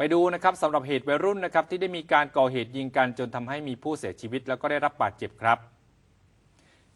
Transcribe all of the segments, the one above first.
ไปดูนะครับสำหรับเหตุวัยรุ่นนะครับที่ได้มีการก่อเหตุยิงกันจนทำให้มีผู้เสียชีวิต แล้วก็ได้รับบาดเจ็บครับ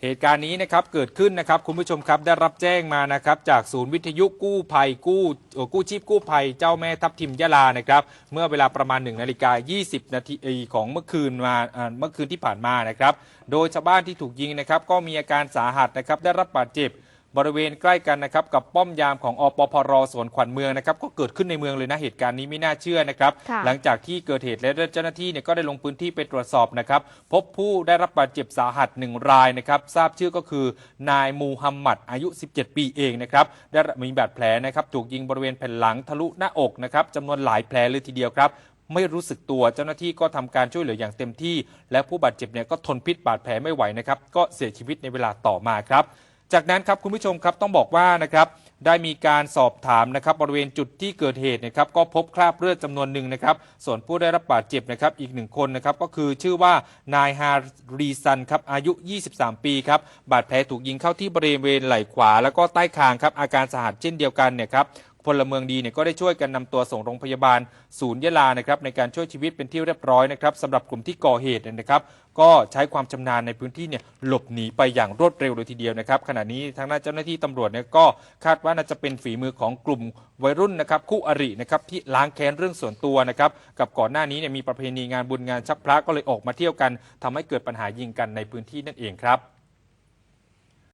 เหตุการณ์นี้นะครับเกิดขึ้นนะครับคุณผู้ชมครับได้รับแจ้งมานะครับจากศูนย์วิทยุกู้ภัยกู้กู้ชีพกู้ภัยเจ้าแม่ทับทิมยะลานะครับเมื่อเวลาประมาณ1นาฬิกา20นาทีของเมื่อคืนมาเมื่อคืนที่ผ่านมานะครับโดยชาวบ้านที่ถูกยิงนะครับก็มีอาการสาหัสนะครับได้รับบาดเจ็บ บริเวณใกล้กันนะครับกับป้อมยามของอปพรสวนขวัญเมืองนะครับก็เกิดขึ้นในเมืองเลยนะเหตุการณ์นี้ไม่น่าเชื่อนะครับค่ะหลังจากที่เกิดเหตุและเจ้าหน้าที่เนี่ยก็ได้ลงพื้นที่ไปตรวจสอบนะครับพบผู้ได้รับบาดเจ็บสาหัสหนึ่งรายนะครับทราบชื่อก็คือนายมูฮัมหมัดอายุ 17 ปีเองนะครับได้มีบาดแผลนะครับถูกยิงบริเวณแผ่นหลังทะลุหน้าอกนะครับจำนวนหลายแผลเลยทีเดียวครับไม่รู้สึกตัวเจ้าหน้าที่ก็ทำการช่วยเหลืออย่างเต็มที่ และผู้บาดเจ็บเนี่ยก็ทนพิษบาดแผลไม่ไหวนะครับก็เสียชีวิตในเวลาต่อมาครับ จากนั้นครับคุณผู้ชมครับต้องบอกว่านะครับได้มีการสอบถามนะครับบริเวณจุดที่เกิดเหตุนะครับก็พบคราบเลือดจำนวนหนึ่งนะครับส่วนผู้ได้รับบาดเจ็บนะครับอีกหนึ่งคนนะครับก็คือชื่อว่านายฮารีซันครับอายุ 23 ปีครับบาดแผลถูกยิงเข้าที่บริเวณไหล่ขวา แล้วก็ใต้คางครับอาการสาหัสเช่นเดียวกันเนี่ยครับ พลเมืองดีเนี่ยก็ได้ช่วยกันนำตัวส่งโรงพยาบาลศูนย์ยะลานะครับในการช่วยชีวิตเป็นที่เรียบร้อยนะครับสำหรับกลุ่มที่ก่อเหตุนะครับ ก็ใช้ความชำนาญในพื้นที่เนี่ยหลบหนีไปอย่างรวดเร็วเลยทีเดียวนะครับ ขณะนี้ทางด้าเจ้าหน้าที่ตำรวจเนี่ยก็คาดว่าน่าจะเป็นฝีมือของกลุ่มวัยรุ่นนะครับคู่อรินะครับที่ล้างแค้นเรื่องส่วนตัวนะครับกับก่อนหน้านี้เนี่ยมีประเพณีงานบุญงานชักพระก็เลยออกมาเที่ยวกันทำให้เกิดปัญหายิงกันในพื้นที่นั่นเองครับ